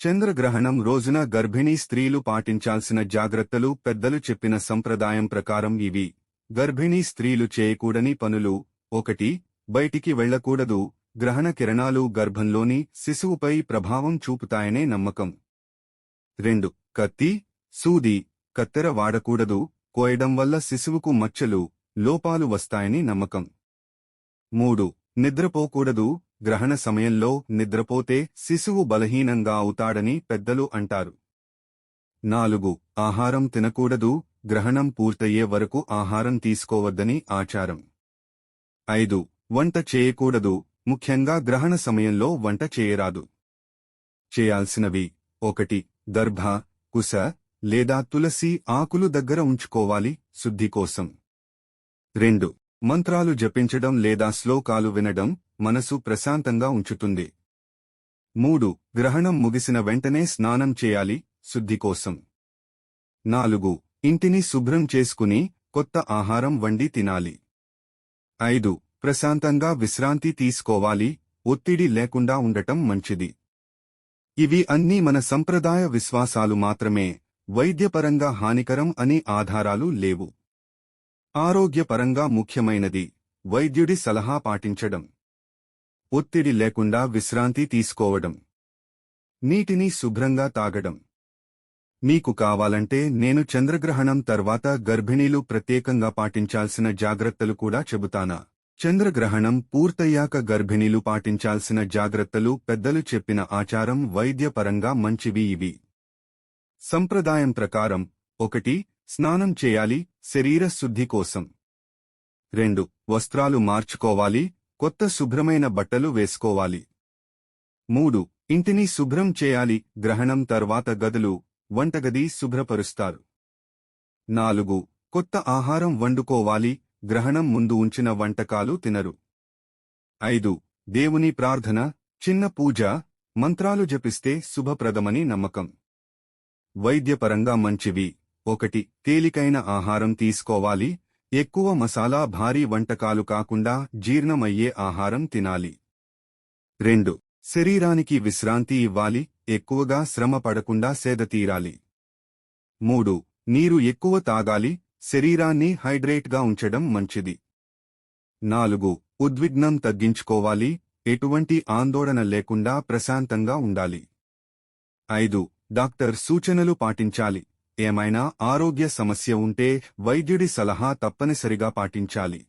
చంద్రగ్రహణం రోజున గర్భిణీ స్త్రీలు పాటించాల్సిన జాగ్రత్తలు పెద్దలు చెప్పిన సంప్రదాయం ప్రకారం ఇవి. గర్భిణీ స్త్రీలు చేయకూడని పనులు. ఒకటి బయటికి వెళ్ళకూడదు గ్రహణ కిరణాలు గర్భంలోని శిశువుపై ప్రభావం చూపుతాయనే నమ్మకం. రెండు కత్తి సూది. కత్తెర వాడకూడదు. కోయడం వల్ల శిశువుకు మచ్చలు లోపాలు వస్తాయని నమ్మకం. మూడు నిద్రపోకూడదు. గ్రహణ సమయంలో నిద్రపోతే శిశువు బలహీనంగా అవుతాడని పెద్దలు అంటారు. నాలుగు ఆహారం తినకూడదు గ్రహణం పూర్తయ్యే వరకు ఆహారం తీసుకోవద్దని ఆచారం. ఐదు వంట చేయకూడదు ముఖ్యంగా గ్రహణ సమయంలో వంట చేయరాదు. చేయాల్సినవి ఒకటి దర్భ కుశ లేదా తులసి ఆకులు దగ్గర ఉంచుకోవాలి శుద్ధి కోసం. రెండు మంత్రాలు జపించడం లేదా శ్లోకాలు వినడం మనసు ప్రశాంతంగా ఉంచుతుంది. మూడు గ్రహణం ముగిసిన వెంటనే స్నానం చేయాలి శుద్ధి కోసం. నాలుగు ఇంటిని శుభ్రం చేసుకుని కొత్త ఆహారం వండి తినాలి. ఐదు ప్రశాంతంగా విశ్రాంతి తీసుకోవాలి ఒత్తిడి లేకుండా ఉండటం మంచిది. ఇవి అన్నీ మన సంప్రదాయ విశ్వాసాలు మాత్రమే వైద్యపరంగా హానికరం అని ఆధారాలు లేవు. ఆరోగ్యపరంగా ముఖ్యమైనది. వైద్యుడి సలహా పాటించడం. ఒత్తిడి లేకుండా విశ్రాంతి తీసుకోవడం. నీటిని శుభ్రంగా తాగడం. మీకు కావాలంటే నేను చంద్రగ్రహణం తర్వాత గర్భిణీలు ప్రత్యేకంగా పాటించాల్సిన జాగ్రత్తలు కూడా చెబుతానా? చంద్రగ్రహణం పూర్తయ్యాక గర్భిణీలు పాటించాల్సిన జాగ్రత్తలు పెద్దలు చెప్పిన ఆచారం వైద్యపరంగా మంచివి ఇవి. సంప్రదాయం ప్రకారం ఒకటి స్నానం చేయాలి శరీర శుద్ధి కోసం. రెండు వస్త్రాలు మార్చుకోవాలి కొత్త శుభ్రమైన బట్టలు వేసుకోవాలి. మూడు ఇంటిని శుభ్రం చేయాలి గ్రహణం తర్వాత గదులు వంటగది శుభ్రపరుస్తారు. నాలుగు కొత్త ఆహారం వండుకోవాలి గ్రహణం ముందు ఉంచిన వంటకాలు తినరు. ఐదు దేవుని ప్రార్థన చిన్న పూజ మంత్రాలు జపిస్తే శుభప్రదమని నమ్మకం. వైద్యపరంగా మంచివి. ఒకటి తేలికైన ఆహారం తీసుకోవాలి. ఎక్కువ మసాలా భారీ వంటకాలు కాకుండా జీర్ణమయ్యే ఆహారం తినాలి. రెండు శరీరానికి విశ్రాంతి ఇవ్వాలి. ఎక్కువగా శ్రమ పడకుండా సేదతీరాలి మూడు నీరు ఎక్కువ తాగాలి. శరీరాన్ని హైడ్రేట్గా ఉంచడం మంచిది. నాలుగు ఉద్విగ్నం తగ్గించుకోవాలి. ఎటువంటి ఆందోళన లేకుండా ప్రశాంతంగా ఉండాలి. ఐదు డాక్టర్ సూచనలు పాటించాలి. ఏమైనా ఆరోగ్య సమస్య ఉంటే వైద్యుడి సలహా తప్పనిసరిగా పాటించాలి.